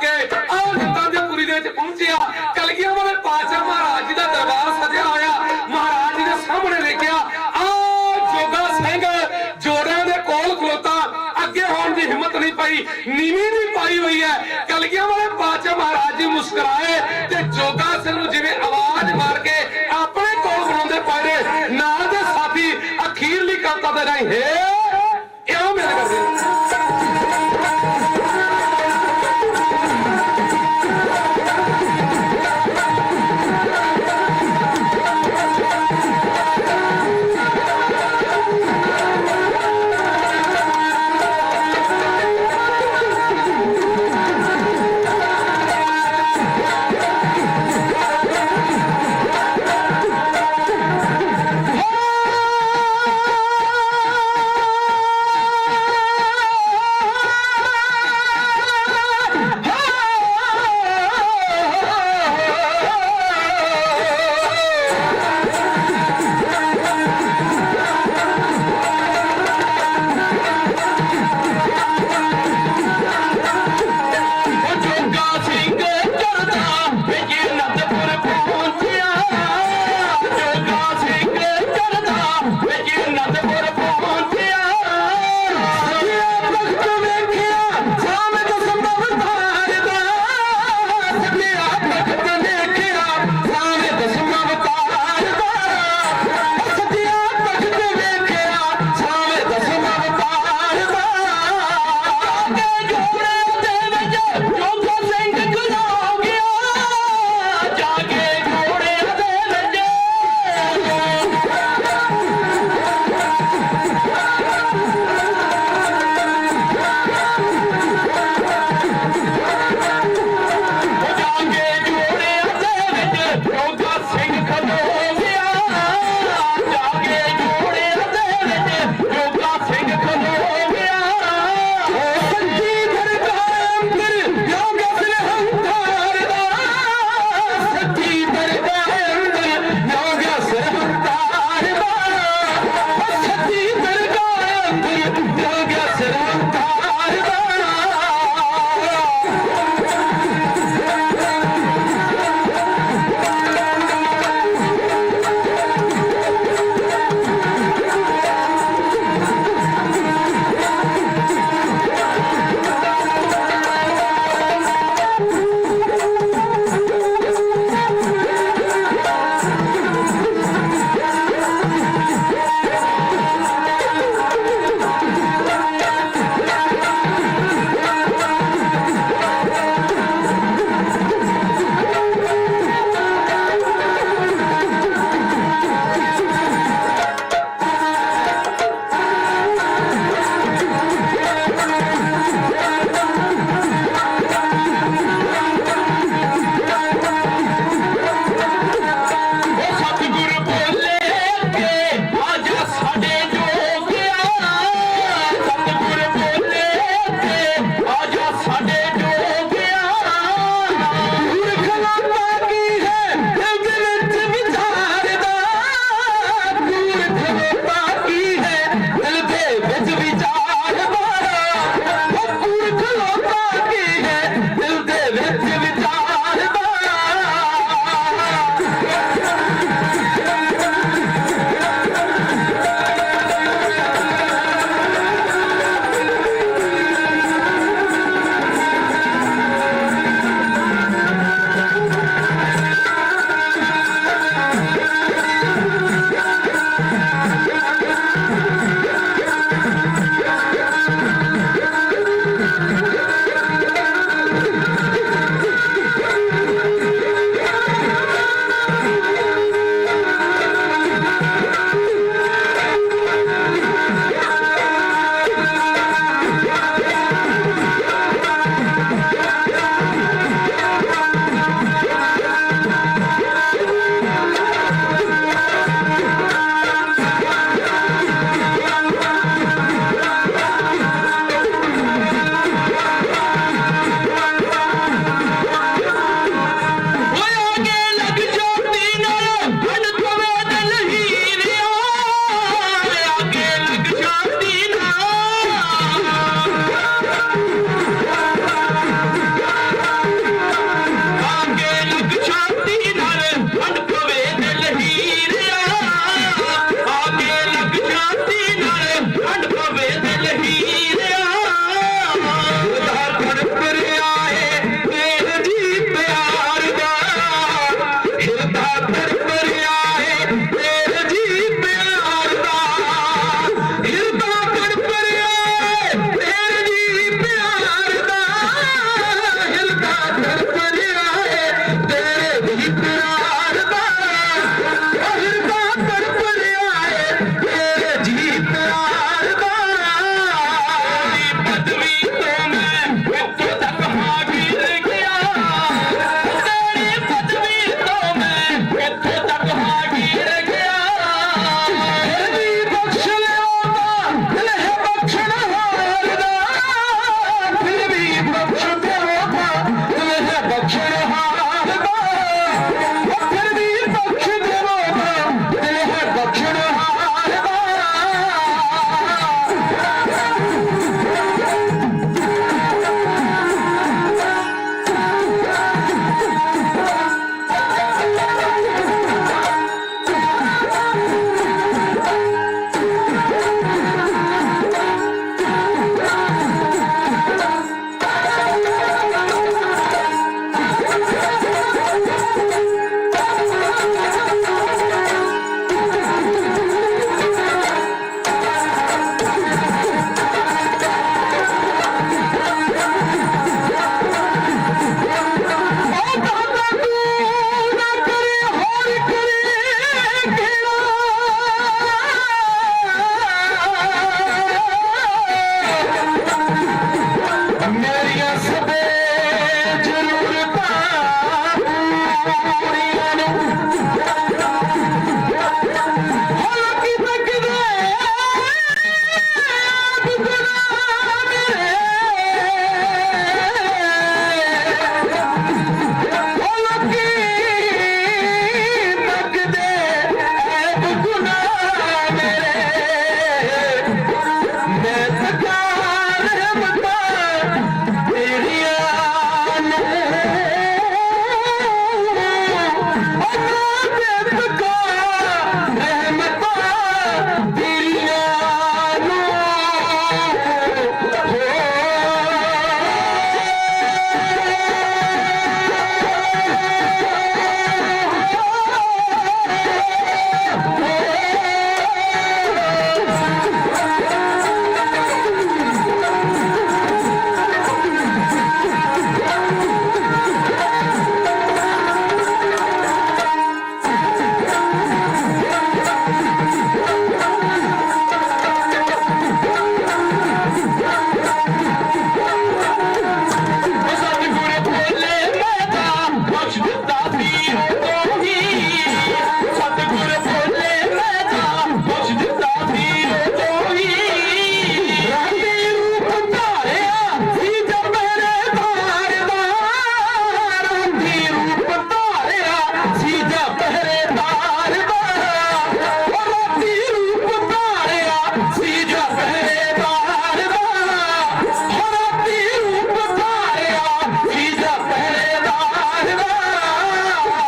ਕੇ ਆਹ ਨਿਤਾਂ ਦੇ ਪੁਰੀ ਦੇ ਵਿੱਚ ਪਹੁੰਚਿਆ। ਕਲਗੀਆਂ ਵਾਲੇ ਪਾਤਸ਼ਾਹ ਮਹਾਰਾਜ ਜੀ ਦਾ ਦਰਬਾਰ ਸਜਿਆ ਹੋਇਆ। ਮਹਾਰਾਜ ਜੀ ਦੇ ਸਾਹਮਣੇ ਵੇਖਿਆ ਆਹ ਜੋਗਾ ਸਿੰਘ ਜੋੜਿਆਂ ਦੇ ਕੋਲ ਖਲੋਤਾ। ਅੱਗੇ ਹੋਣ ਦੀ ਹਿੰਮਤ ਨਹੀਂ ਪਈ, ਨੀਵੀਂ ਨਹੀਂ ਪਾਈ ਹੋਈ ਹੈ। ਕਲਗੀਆਂ ਵਾਲੇ ਪਾਤਸ਼ਾਹ ਮਹਾਰਾਜ ਜੀ ਮੁਸਕਰਾਏ ਤੇ ਜੋਗਾ ਸਿੰਘ ਨੂੰ ਜਿਵੇਂ ਆਵਾਜ਼ ਮਾਰ ਕੇ ਆਪਣੇ ਕੋਲ ਬਣਾਉਂਦੇ ਪਾੜੇ ਨਾਲ ਦੇ ਸਾਥੀ ਅਖੀਰਲੀ ਕਵਤਾ ਦੇ ਰਾਹੀਂ, ਹੇ Let getting nothing. Thank you.